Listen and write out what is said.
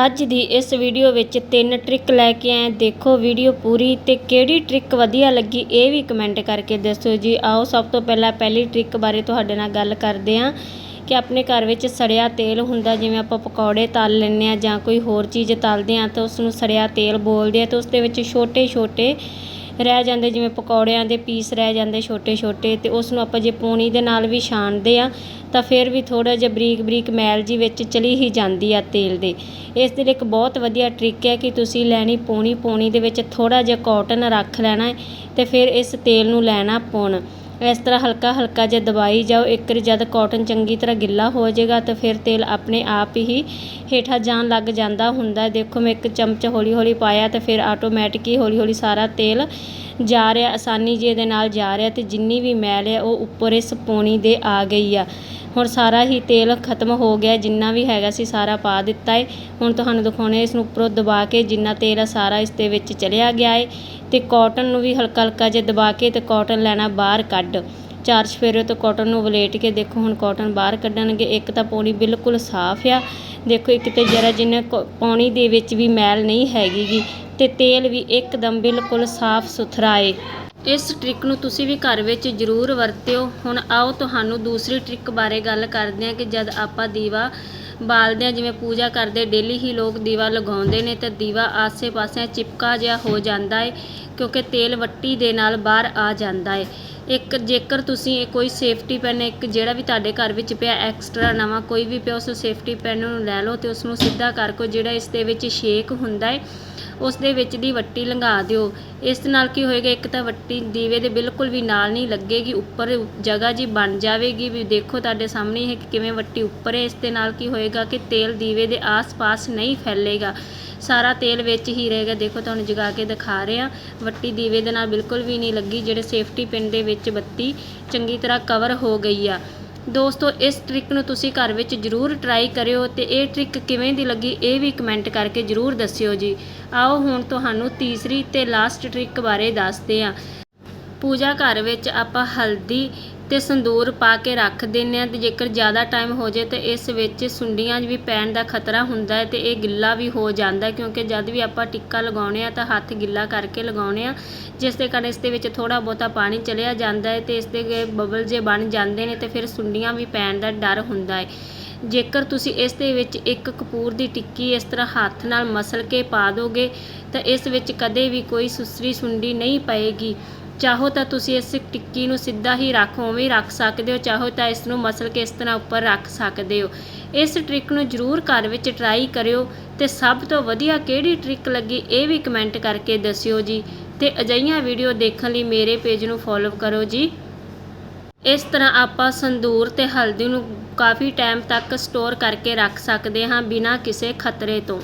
ਅੱਜ ਦੀ ਇਸ ਵੀਡੀਓ ਵਿੱਚ ਤਿੰਨ ਟ੍ਰਿਕ ਲੈ ਕੇ ਆਏ ਦੇਖੋ ਵੀਡੀਓ ਪੂਰੀ ਤੇ ਕਿਹੜੀ ਟ੍ਰਿਕ ਵਧੀਆ ਲੱਗੀ ਇਹ ਵੀ ਕਮੈਂਟ ਕਰਕੇ ਦੱਸੋ ਜੀ। ਆਓ ਸਭ ਤੋਂ ਪਹਿਲਾਂ ਪਹਿਲੀ ਟ੍ਰਿਕ ਬਾਰੇ ਤੁਹਾਡੇ ਨਾਲ ਗੱਲ ਕਰਦੇ ਹਾਂ ਕਿ ਆਪਣੇ ਘਰ ਵਿੱਚ ਸੜਿਆ ਤੇਲ ਹੁੰਦਾ, ਜਿਵੇਂ ਆਪਾਂ ਪਕੌੜੇ ਤਲ ਲੈਂਦੇ ਹਾਂ ਜਾਂ ਕੋਈ ਹੋਰ ਚੀਜ਼ ਤਲਦੇ ਹਾਂ ਤਾਂ ਉਸ ਨੂੰ ਸੜਿਆ ਤੇਲ ਬੋਲਦੇ ਆ ਤਾਂ ਉਸ ਦੇ ਵਿੱਚ ਛੋਟੇ ਛੋਟੇ ਰਹਿ ਜਾਂਦੇ, ਜਿਵੇਂ ਪਕੌੜਿਆਂ ਦੇ ਪੀਸ ਰਹਿ ਜਾਂਦੇ ਛੋਟੇ ਛੋਟੇ ਅਤੇ ਉਸ ਨੂੰ ਆਪਾਂ ਜੇ ਪੂਣੀ ਦੇ ਨਾਲ ਵੀ ਛਾਣਦੇ ਆ, ਤਾਂ ਫਿਰ ਵੀ ਥੋੜ੍ਹਾ ਜਿਹਾ ਬਰੀਕ ਬਰੀਕ ਮੈਲ ਜੀ ਵਿੱਚ ਚਲੀ ਹੀ ਜਾਂਦੀ ਆ ਤੇਲ ਦੇ। ਇਸ ਦੇ ਲਈ ਇੱਕ ਬਹੁਤ ਵਧੀਆ ਟ੍ਰਿਕ ਹੈ ਕਿ ਤੁਸੀਂ ਲੈਣੀ ਪੂਣੀ ਪੂਣੀ ਦੇ ਵਿੱਚ ਥੋੜ੍ਹਾ ਜਿਹਾ ਕਾਟਨ ਰੱਖ ਲੈਣਾ ਅਤੇ ਫਿਰ ਇਸ ਤੇਲ ਨੂੰ ਲੈਣਾ ਪੁਣ ਇਸ ਤਰ੍ਹਾਂ ਹਲਕਾ ਹਲਕਾ ਜਿਹਾ ਦਬਾਈ ਜਾਓ, ਇੱਕ ਵਾਰੀ ਜਦ ਕੋਟਨ ਚੰਗੀ ਤਰ੍ਹਾਂ ਗਿੱਲਾ ਹੋ ਜਾਏਗਾ ਤਾਂ ਫਿਰ ਤੇਲ ਆਪਣੇ ਆਪ ਹੀ ਹੇਠਾਂ ਜਾਣ ਲੱਗ ਜਾਂਦਾ ਹੁੰਦਾ। ਦੇਖੋ, ਮੈਂ ਇੱਕ ਚਮਚ ਹੌਲੀ ਹੌਲੀ ਪਾਇਆ ਤੇ ਫਿਰ ਆਟੋਮੈਟਿਕ ਹੀ ਹੌਲੀ ਹੌਲੀ ਸਾਰਾ ਤੇਲ ਜਾ ਰਿਹਾ, ਆਸਾਨੀ ਜਿਹੇ ਦੇ ਨਾਲ ਜਾ ਰਿਹਾ ਅਤੇ ਜਿੰਨੀ ਵੀ ਮੈਲ ਹੈ ਉਹ ਉੱਪਰ ਇਸ ਪੌਣੀ ਦੇ ਆ ਗਈ ਆ। ਹੁਣ ਸਾਰਾ ਹੀ ਤੇਲ ਖਤਮ ਹੋ ਗਿਆ, ਜਿੰਨਾ ਵੀ ਹੈਗਾ ਸੀ ਸਾਰਾ ਪਾ ਦਿੱਤਾ ਹੈ ਹੁਣ ਤੁਹਾਨੂੰ ਦਿਖਾਉਣੇ ਇਸ ਨੂੰ ਉੱਪਰੋਂ ਦਬਾ ਕੇ ਜਿੰਨਾ ਤੇਲ ਆ ਸਾਰਾ ਇਸ ਦੇ ਵਿੱਚ ਚਲਿਆ ਗਿਆ ਹੈ ਤੇ ਕਾਟਨ ਨੂੰ ਵੀ ਹਲਕਾ ਹਲਕਾ ਜਿਹਾ ਦਬਾ ਕੇ ਤੇ ਕਾਟਨ ਲੈਣਾ ਬਾਹਰ ਕੱਢ। ਚਾਰ ਸਫੇਰੇ ਤੋਂ ਕਾਟਨ ਨੂੰ ਵਲੇਟ ਕੇ ਦੇਖੋ, ਹੁਣ ਕਾਟਨ ਬਾਹਰ ਕੱਢਣਗੇ। ਇੱਕ ਤਾਂ ਪੌਣੀ ਬਿਲਕੁਲ ਸਾਫ਼ ਆ। ਦੇਖੋ, ਇੱਕ ਤੇ ਜਰਾ ਜਿੰਨੇ ਕ- ਪੌਣੀ ਦੇ ਵਿੱਚ ਵੀ ਮੈਲ ਨਹੀਂ ਹੈਗੀ ਗੀ ਤੇ ਤੇਲ ਵੀ ਇੱਕਦਮ ਬਿਲਕੁਲ ਸਾਫ਼ ਸੁਥਰਾ ਏ। ਇਸ ਟ੍ਰਿਕ ਨੂੰ ਤੁਸੀਂ ਵੀ ਘਰ ਵਿੱਚ ਜ਼ਰੂਰ ਵਰਤਿਓ। ਹੁਣ ਆਓ ਤੁਹਾਨੂੰ ਦੂਸਰੀ ਟ੍ਰਿਕ ਬਾਰੇ ਗੱਲ ਕਰਦੇ ਹਾਂ ਕਿ ਜਦ ਆਪਾਂ ਦੀਵਾ ਬਾਲਦੇ ਹਾਂ, ਜਿਵੇਂ ਪੂਜਾ ਕਰਦੇ ਡੇਲੀ ਹੀ ਲੋਕ ਦੀਵਾ ਲਗਾਉਂਦੇ ਨੇ ਤਾਂ ਦੀਵਾ ਆਸੇ-ਪਾਸੇ ਚਿਪਕਾ ਜਿਹਾ ਹੋ ਜਾਂਦਾ ਹੈ ਕਿਉਂਕਿ ਤੇਲ ਵੱਟੀ ਦੇ ਨਾਲ ਬਾਹਰ ਆ ਜਾਂਦਾ ਹੈ ਇੱਕ ਜੇਕਰ ਤੁਸੀਂ ਕੋਈ ਸੇਫਟੀ ਪੈਨ ਇੱਕ ਜਿਹੜਾ ਵੀ ਤੁਹਾਡੇ ਘਰ ਵਿੱਚ ਪਿਆ ਐਕਸਟਰਾ ਨਵਾਂ ਕੋਈ ਵੀ ਪਿਆ, ਉਸ ਸੇਫਟੀ ਪੈਨ ਨੂੰ ਲੈ ਲਓ ਤੇ ਉਸ ਨੂੰ ਸਿੱਧਾ ਕਰਕੇ ਜਿਹੜਾ ਇਸ ਦੇ ਵਿੱਚ ਛੇਕ ਹੁੰਦਾ ਹੈ ਉਸ ਦੇ ਵਿੱਚ ਦੀ ਵੱਟੀ ਲੰਘਾ ਦਿਓ। ਇਸ ਨਾਲ ਕੀ ਹੋਏਗਾ, ਇੱਕ ਤਾਂ ਵੱਟੀ ਦੀਵੇ ਦੇ ਬਿਲਕੁਲ ਵੀ ਨਾਲ ਨਹੀਂ ਲੱਗੇਗੀ, ਉੱਪਰ ਜਗ੍ਹਾ ਜੀ ਬਣ ਜਾਵੇਗੀ। ਵੀ ਦੇਖੋ ਤੁਹਾਡੇ ਸਾਹਮਣੇ ਹੈ ਕਿ ਕਿਵੇਂ ਵੱਟੀ ਉੱਪਰ ਹੈ, ਇਸ ਦੇ ਨਾਲ ਕੀ ਹੋਏਗਾ ਕਿ ਤੇਲ ਦੀਵੇ ਦੇ ਆਸ-ਪਾਸ ਨਹੀਂ ਫੈਲੇਗਾ। ਸਾਰਾ ਤੇਲ ਵਿੱਚ ਹੀ ਰਹੇਗਾ। ਦੇਖੋ, ਤੁਹਾਨੂੰ ਜਗਾ ਕੇ ਦਿਖਾ ਰਹੇ। ਹਾਂ ਵੱਟੀ ਦੀਵੇ ਦੇ ਨਾਲ ਬਿਲਕੁਲ ਵੀ ਨਹੀਂ ਲੱਗੀ, ਜਿਹੜੇ ਸੇਫਟੀ ਪਿਨ ਦੇ ਵਿੱਚ ਬੱਤੀ ਚੰਗੀ ਤਰ੍ਹਾਂ ਕਵਰ ਹੋ ਗਈ ਆ। ਦੋਸਤੋ, ਇਸ ਟ੍ਰਿਕ ਨੂੰ ਤੁਸੀਂ ਘਰ ਵਿੱਚ ਜ਼ਰੂਰ ਟਰਾਈ ਕਰਿਓ ਤੇ ਇਹ ਟ੍ਰਿਕ ਕਿਵੇਂ ਦੀ ਲੱਗੀ ਇਹ ਵੀ ਕਮੈਂਟ ਕਰਕੇ ਜ਼ਰੂਰ ਦੱਸਿਓ ਜੀ। ਆਓ ਹੁਣ ਤੁਹਾਨੂੰ ਤੀਸਰੀ ਤੇ ਲਾਸਟ ਟ੍ਰਿਕ ਬਾਰੇ ਦੱਸਦੇ ਹਾਂ। ਪੂਜਾ ਘਰ ਵਿੱਚ ਆਪਾਂ ਹਲਦੀ ਤੇ ਸੰਦੂਰ ਪਾ ਕੇ ਰੱਖ ਦਿੰਦੇ ਹਾਂ ਅਤੇ ਜੇਕਰ ਜ਼ਿਆਦਾ ਟਾਈਮ ਹੋ ਜਾਏ ਤਾਂ ਇਸ ਵਿੱਚ ਸੁੰਡੀਆਂ ਵੀ ਪੈਣ ਦਾ ਖਤਰਾ ਹੁੰਦਾ ਹੈ ਅਤੇ ਇਹ ਗਿੱਲਾ ਵੀ ਹੋ ਜਾਂਦਾ ਕਿਉਂਕਿ ਜਦ ਵੀ ਆਪਾਂ ਟਿੱਕਾ ਲਗਾਉਣੇ ਹਾਂ ਤਾਂ ਹੱਥ ਗਿੱਲਾ ਕਰਕੇ ਲਗਾਉਣੇ ਹਾਂ, ਜਿਸ ਦੇ ਕਾਰਨ ਇਸ ਦੇ ਵਿੱਚ ਥੋੜ੍ਹਾ ਬਹੁਤਾ ਪਾਣੀ ਚਲਿਆ ਜਾਂਦਾ ਹੈ ਅਤੇ ਇਸ ਦੇ ਬਬਲ ਜੇ ਬਣ ਜਾਂਦੇ ਨੇ ਤੇ ਫਿਰ ਸੁੰਡੀਆਂ ਵੀ ਪੈਣ ਦਾ ਡਰ ਹੁੰਦਾ ਹੈ। ਜੇਕਰ ਤੁਸੀਂ ਇਸ ਦੇ ਵਿੱਚ ਇੱਕ ਕਪੂਰ ਦੀ ਟਿੱਕੀ ਇਸ ਤਰ੍ਹਾਂ ਹੱਥ ਨਾਲ ਮਸਲ ਕੇ ਪਾ ਦੋਗੇ ਤਾਂ ਇਸ ਵਿੱਚ ਕਦੇ ਵੀ ਕੋਈ ਸੁਸਰੀ ਸੁੰਡੀ ਨਹੀਂ ਪਏਗੀ। ਚਾਹੋ ਤਾਂ ਤੁਸੀਂ ਇਸ ਟਿੱਕੀ ਨੂੰ ਸਿੱਧਾ ਹੀ ਰੱਖ, ਉਵੇਂ ਹੀ ਰੱਖ ਸਕਦੇ ਹੋ। ਚਾਹੋ ਤਾਂ ਇਸ ਨੂੰ ਮਸਲ ਕੇ ਇਸ ਤਰ੍ਹਾਂ ਉੱਪਰ ਰੱਖ ਸਕਦੇ ਹੋ। ਇਸ ਟ੍ਰਿਕ ਨੂੰ ਜ਼ਰੂਰ ਘਰ ਵਿੱਚ ਟਰਾਈ ਕਰਿਓ ਤੇ ਸਭ ਤੋਂ ਵਧੀਆ ਕਿਹੜੀ ਟ੍ਰਿਕ ਲੱਗੀ ਇਹ ਵੀ ਕਮੈਂਟ ਕਰਕੇ ਦੱਸਿਓ ਜੀ। ਤੇ ਅਜਿਹੀਆਂ ਵੀਡੀਓ ਦੇਖਣ ਲਈ ਮੇਰੇ ਪੇਜ ਨੂੰ ਫੋਲੋ ਕਰੋ ਜੀ। ਇਸ ਤਰ੍ਹਾਂ ਆਪਾਂ ਸੰਦੂਰ ਤੇ ਹਲਦੀ ਨੂੰ ਕਾਫੀ ਟਾਈਮ ਤੱਕ ਸਟੋਰ ਕਰਕੇ ਰੱਖ ਸਕਦੇ ਹਾਂ ਬਿਨਾਂ ਕਿਸੇ ਖਤਰੇ ਤੋਂ।